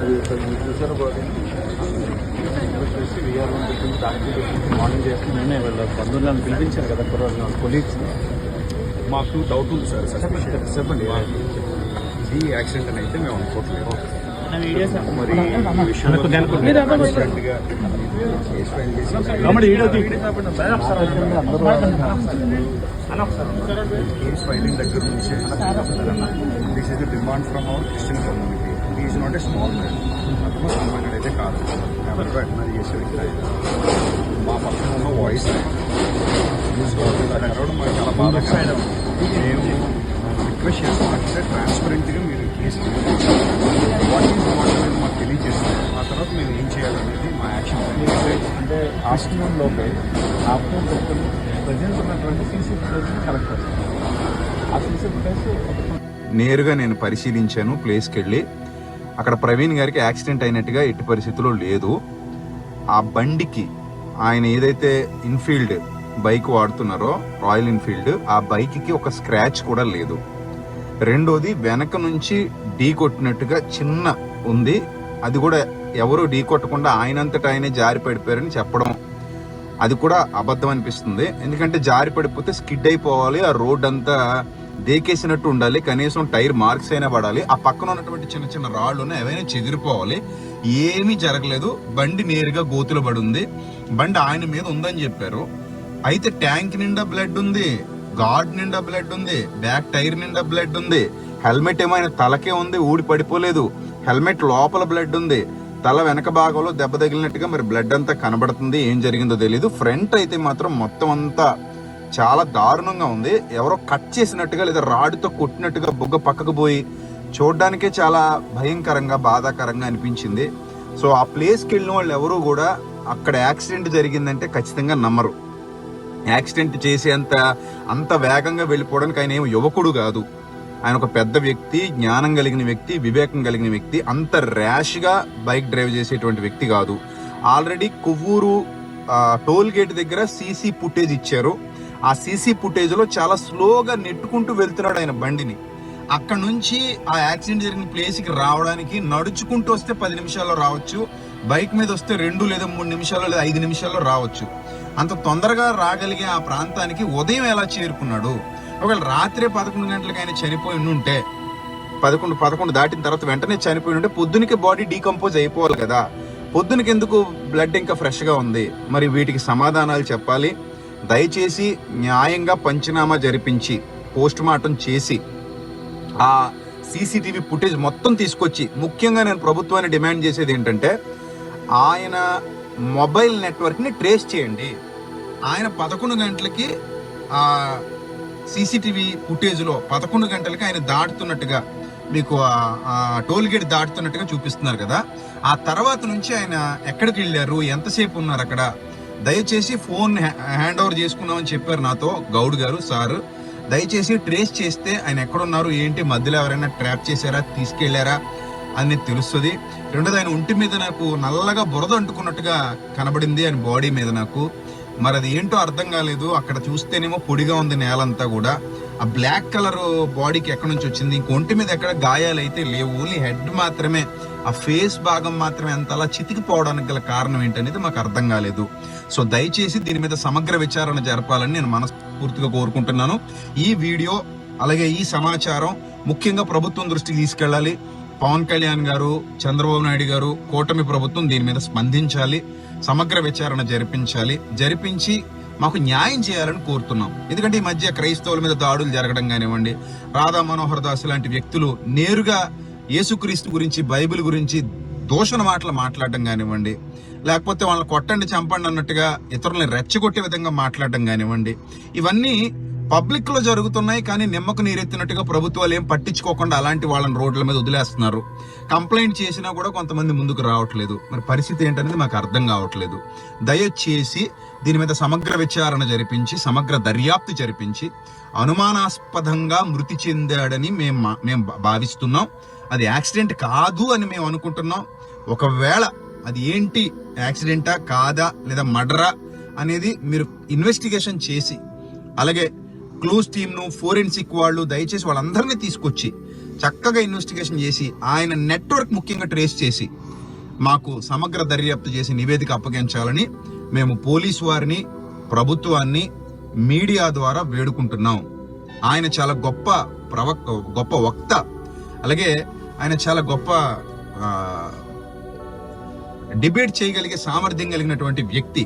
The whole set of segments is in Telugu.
అది చూసారు వచ్చేసి విఆర్ వన్ పెట్టింది దానికి పెట్టింది మార్నింగ్ చేసి నేనే వెళ్ళాను బంధువులను పిలిపించాను కదా కుర్రోజు కొలీగ్స్ మాకు డౌట్ ఉంది సార్ చెప్పండి ఇది యాక్సిడెంట్ అని అయితే మేము అనుకోవట్లేదు. మరి అనుకో, ఈ విషయంలో అనుకో. transparent గా కేసు ఫైల్ చేసి కేసు ఫైలింగ్ దగ్గర నుంచి this is demand from our Christian community is not a small man అతను సామాన్యుడు అయితే కాదు ఎవరు అడ్మైర్ చేసే వ్యక్తి ఆయన. మా పక్కన ఉన్న వాయిస్ అరవడం మాకు చాలా బాధాకరం మేము రిక్వెస్ట్ చేస్తామంటే ట్రాన్స్పరెంట్గా మీరు కేసు వాట్ ఈస్ మాకు తెలియజేస్తారు ఆ తర్వాత మేము ఏం చేయాలనేది మా యాక్షన్ అంటే ఆఫ్టర్నూన్ లోపే ఆఫ్టర్నూన్ పెట్టుకుని ప్రజెంట్ ఉన్నటువంటి సీసీ ఫుటేజ్ కలెక్ట్ చేస్తాం ఆ సీసీ ఫుటేజ్ నేరుగా నేను పరిశీలించాను ప్లేస్కి వెళ్ళి అక్కడ ప్రవీణ్ గారికి యాక్సిడెంట్ అయినట్టుగా ఎట్టి పరిస్థితుల్లో లేదు. ఆ బండికి ఆయన ఏదైతే ఇన్ఫీల్డ్ బైక్ వాడుతున్నారో రాయల్ ఇన్ఫీల్డ్ ఆ బైక్కి ఒక స్క్రాచ్ కూడా లేదు. రెండోది వెనక నుంచి ఢీ కొట్టినట్టుగా చిన్న ఉంది. అది కూడా ఎవరు ఢీ కొట్టకుండా ఆయనంతటా ఆయనే జారి పడిపోయారని చెప్పడం అది కూడా అబద్ధం అనిపిస్తుంది. ఎందుకంటే జారి పడిపోతే స్కిడ్ అయిపోవాలి ఆ రోడ్ అంతా దేకేసినట్టు ఉండాలి కనీసం టైర్ మార్క్స్ అయినా పడాలి ఆ పక్కన ఉన్నటువంటి చిన్న చిన్న రాళ్ళు ఏవైనా చెదిరిపోవాలి. ఏమీ జరగలేదు. బండి నేరుగా గోతులు పడి ఉంది. బండి ఆయన మీద ఉందని చెప్పారు. అయితే ట్యాంక్ నిండా బ్లడ్ ఉంది. గాడ్ నిండా బ్లడ్ ఉంది బ్యాక్ టైర్ నిండా బ్లడ్ ఉంది హెల్మెట్ ఏమైనా తలకే ఉంది ఊడి పడిపోలేదు హెల్మెట్ లోపల బ్లడ్ ఉంది. తల వెనక భాగంలో దెబ్బ తగిలినట్టుగా మరి బ్లడ్ అంతా కనబడుతుంది ఏం జరిగిందో తెలియదు ఫ్రంట్ అయితే మాత్రం మొత్తం అంతా చాలా దారుణంగా ఉంది. ఎవరో కట్ చేసినట్టుగా లేదా రాడ్తో కొట్టినట్టుగా బుగ్గ పక్కకు పోయి చూడడానికే చాలా భయంకరంగా బాధాకరంగా అనిపించింది. సో ఆ ప్లేస్కి వెళ్ళిన వాళ్ళు ఎవరూ కూడా అక్కడ యాక్సిడెంట్ జరిగిందంటే ఖచ్చితంగా నమ్మరు. యాక్సిడెంట్ చేసేంత అంత వేగంగా వెళ్ళిపోవడానికి ఆయన ఏం యువకుడు కాదు. ఆయన ఒక పెద్ద వ్యక్తి జ్ఞానం కలిగిన వ్యక్తి వివేకం కలిగిన వ్యక్తి అంత ర్యాష్గా బైక్ డ్రైవ్ చేసేటువంటి వ్యక్తి కాదు. ఆల్రెడీ కొవ్వూరు టోల్ గేట్ దగ్గర సీసీ ఫుటేజ్ ఇచ్చారు. ఆ సీసీ ఫుటేజ్లో చాలా స్లోగా నెట్టుకుంటూ వెళ్తున్నాడు ఆయన బండిని. అక్కడ నుంచి ఆ యాక్సిడెంట్ జరిగిన ప్లేస్కి రావడానికి నడుచుకుంటూ వస్తే పది నిమిషాల్లో రావచ్చు. బైక్ మీద వస్తే రెండు లేదా మూడు నిమిషాల్లో లేదా ఐదు నిమిషాల్లో రావచ్చు. అంత తొందరగా రాగలిగే ఆ ప్రాంతానికి ఉదయం ఎలా చేరుకున్నాడు? ఒకవేళ రాత్రే పదకొండు గంటలకు ఆయన చనిపోయి ఉంటే పదకొండు పదకొండు దాటిన తర్వాత వెంటనే చనిపోయి ఉంటే పొద్దునకి బాడీ డీకంపోజ్ అయిపోవాలి కదా. పొద్దునకి ఎందుకు బ్లడ్ ఇంకా ఫ్రెష్గా ఉంది? మరి వీటికి సమాధానాలు చెప్పాలి. దయచేసి న్యాయంగా పంచనామా జరిపించి పోస్ట్ మార్టం చేసి ఆ సీసీటీవీ ఫుటేజ్ మొత్తం తీసుకొచ్చి ముఖ్యంగా నేను ప్రభుత్వాన్ని డిమాండ్ చేసేది ఏంటంటే ఆయన మొబైల్ నెట్వర్క్ని ట్రేస్ చేయండి. ఆయన పదకొండు గంటలకి ఆ సీసీటీవీ ఫుటేజ్లో పదకొండు గంటలకి ఆయన దాటుతున్నట్టుగా మీకు టోల్ గేట్ దాటుతున్నట్టుగా చూపిస్తున్నారు కదా. ఆ తర్వాత నుంచి ఆయన ఎక్కడికి వెళ్ళారు? ఎంతసేపు ఉన్నారు అక్కడ? దయచేసి ఫోన్ హ్యా- హ్యాండ్ ఓవర్ చేసుకున్నామని చెప్పారు నాతో గౌడ్ గారు సారు. దయచేసి ట్రేస్ చేస్తే ఆయన ఎక్కడున్నారు? ఏంటి? మధ్యలో ఎవరైనా ట్రాప్ చేశారా? తీసుకెళ్ళారా? అని తెలుస్తుంది. రెండోది ఆయన ఒంటి మీద నాకు నల్లగా బురద అంటుకున్నట్టుగా కనబడింది ఆయన బాడీ మీద నాకు. మరి అది ఏంటో అర్థం కాలేదు. అక్కడ చూస్తేనేమో పొడిగా ఉంది నేలంతా కూడా. ఆ బ్లాక్ కలర్ బాడీకి ఎక్కడి నుంచి వచ్చింది? ఇంక ఒంటి మీద ఎక్కడ గాయాలు అయితే లేవు. ఓన్లీ హెడ్ మాత్రమే. ఆ ఫేస్ భాగం మాత్రమే అంత అలా చితికిపోవడానికి గల కారణం ఏంటనేది మాకు అర్థం కాలేదు. సో దయచేసి దీని మీద సమగ్ర విచారణ జరపాలని నేను మనస్ఫూర్తిగా కోరుకుంటున్నాను. ఈ వీడియో అలాగే ఈ సమాచారం ముఖ్యంగా ప్రభుత్వం దృష్టికి తీసుకెళ్ళాలి. పవన్ కళ్యాణ్ గారు చంద్రబాబు నాయుడు గారు కూటమి ప్రభుత్వం దీని మీద స్పందించాలి సమగ్ర విచారణ జరిపించాలి. జరిపించి మాకు న్యాయం చేయాలని కోరుతున్నాం. ఎందుకంటే ఈ మధ్య క్రైస్తవుల మీద దాడులు జరగడం కానివ్వండి రాధా మనోహర్ దాస్ లాంటి వ్యక్తులు నేరుగా యేసుక్రీస్తు గురించి బైబిల్ గురించి దూషణ మాటలు మాట్లాడడం కానివ్వండి లేకపోతే వాళ్ళని కొట్టండి చంపండి అన్నట్టుగా ఇతరులని రెచ్చగొట్టే విధంగా మాట్లాడడం కానివ్వండి ఇవన్నీ పబ్లిక్లో జరుగుతున్నాయి కానీ నిమ్మకు నీరెత్తినట్టుగా ప్రభుత్వాలు ఏం పట్టించుకోకుండా అలాంటి వాళ్ళని రోడ్ల మీద వదిలేస్తున్నారు. కంప్లైంట్ చేసినా కూడా కొంతమంది ముందుకు రావట్లేదు. మరి పరిస్థితి ఏంటనేది మాకు అర్థం కావట్లేదు. దయచేసి దీని మీద సమగ్ర విచారణ జరిపించి సమగ్ర దర్యాప్తు జరిపించి అనుమానాస్పదంగా మృతి చెందాడని మేము మా- మేము భా- భావిస్తున్నాం. అది యాక్సిడెంట్ కాదు అని మేము అనుకుంటున్నాం. ఒకవేళ అది ఏంటి యాక్సిడెంటా కాదా లేదా మర్డరా అనేది మీరు ఇన్వెస్టిగేషన్ చేసి అలాగే క్లూస్ టీంను ఫోరెన్సిక్ వాళ్ళు దయచేసి వాళ్ళందరినీ తీసుకొచ్చి చక్కగా ఇన్వెస్టిగేషన్ చేసి ఆయన నెట్వర్క్ ముఖ్యంగా ట్రేస్ చేసి మాకు సమగ్ర దర్యాప్తు చేసి నివేదిక అప్పగించాలని మేము పోలీసు వారిని ప్రభుత్వాన్ని మీడియా ద్వారా వేడుకుంటున్నాం. ఆయన చాలా గొప్ప ప్రవక్ గొప్ప వక్త. అలాగే ఆయన చాలా గొప్ప డిబేట్ చేయగలిగే సామర్థ్యం కలిగినటువంటి వ్యక్తి.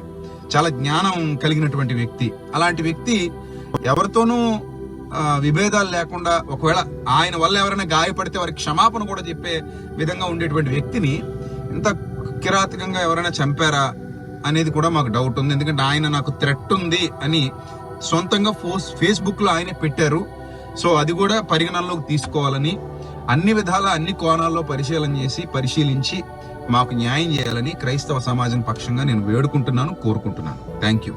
చాలా జ్ఞానం కలిగినటువంటి వ్యక్తి. అలాంటి వ్యక్తి ఎవరితోనూ విభేదాలు లేకుండా ఒకవేళ ఆయన వల్ల ఎవరైనా గాయపడితే వారికి క్షమాపణ కూడా చెప్పే విధంగా ఉండేటువంటి వ్యక్తిని ఇంత కిరాతకంగా ఎవరైనా చంపారా అనేది కూడా మాకు డౌట్ ఉంది. ఎందుకంటే ఆయన నాకు థ్రెట్ ఉంది అని సొంతంగా ఫోస్ ఫేస్బుక్లో ఆయన ఆయనే పెట్టారు. సో అది కూడా పరిగణనలోకి తీసుకోవాలని అన్ని విధాల అన్ని కోణాల్లో పరిశీలన చేసి పరిశీలించి మాకు న్యాయం చేయాలని క్రైస్తవ సమాజం పక్షంగా నేను వేడుకుంటున్నాను కోరుకుంటున్నాను. థ్యాంక్ యూ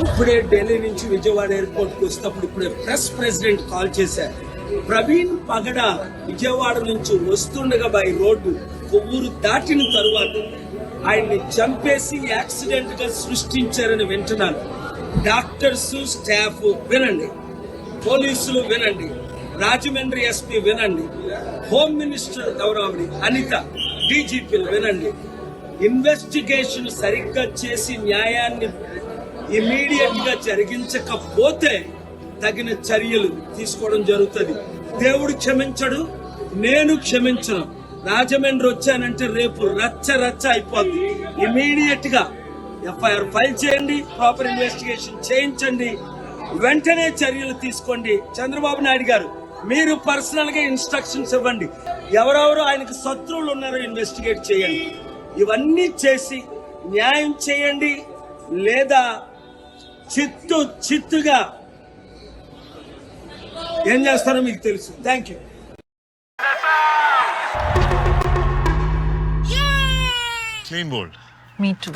ఇప్పుడే ఢిల్లీ నుంచి విజయవాడ ఎయిర్పోర్ట్కు వస్తున్నప్పుడు ఇప్పుడే ప్రెస్ ప్రెసిడెంట్ కాల్ చేశారు. ప్రవీణ్ పగడ విజయవాడ నుంచి వస్తుండగా బై రోడ్డు కొవ్వూరు దాటిన తరువాత ఆయన్ని చంపేసి యాక్సిడెంట్గా సృష్టించారని వింటున్నాను. డాక్టర్స్ స్టాఫ్ వినండి. పోలీసులు వినండి. రాజమండ్రి ఎస్పీ వినండి. హోమ్ మినిస్టర్ గౌరవడి అనిత. డీజీపీలు వినండి. ఇన్వెస్టిగేషన్ సరిగ్గా చేసి న్యాయాన్ని ఇమీడియట్గా జరిగించకపోతే తగిన చర్యలు తీసుకోవడం జరుగుతుంది. దేవుడు క్షమించడు నేను క్షమించను. రాజమండ్రి వచ్చానంటే రేపు రచ్చ రచ్చ అయిపోద్ది. ఇమీడియట్గా ఎఫ్ఐఆర్ ఫైల్ చేయండి ప్రాపర్ ఇన్వెస్టిగేషన్ చేయించండి వెంటనే చర్యలు తీసుకోండి. చంద్రబాబు నాయుడు గారు మీరు పర్సనల్గా ఇన్స్ట్రక్షన్స్ ఇవ్వండి. ఎవరెవరు ఆయనకు శత్రువులు ఉన్నారో ఇన్వెస్టిగేట్ చేయండి. ఇవన్నీ చేసి న్యాయం చేయండి లేదా చిత్తు చిత్తుగా ఏం చేస్తారో మీకు తెలుసు thank you Clean bold. Me too.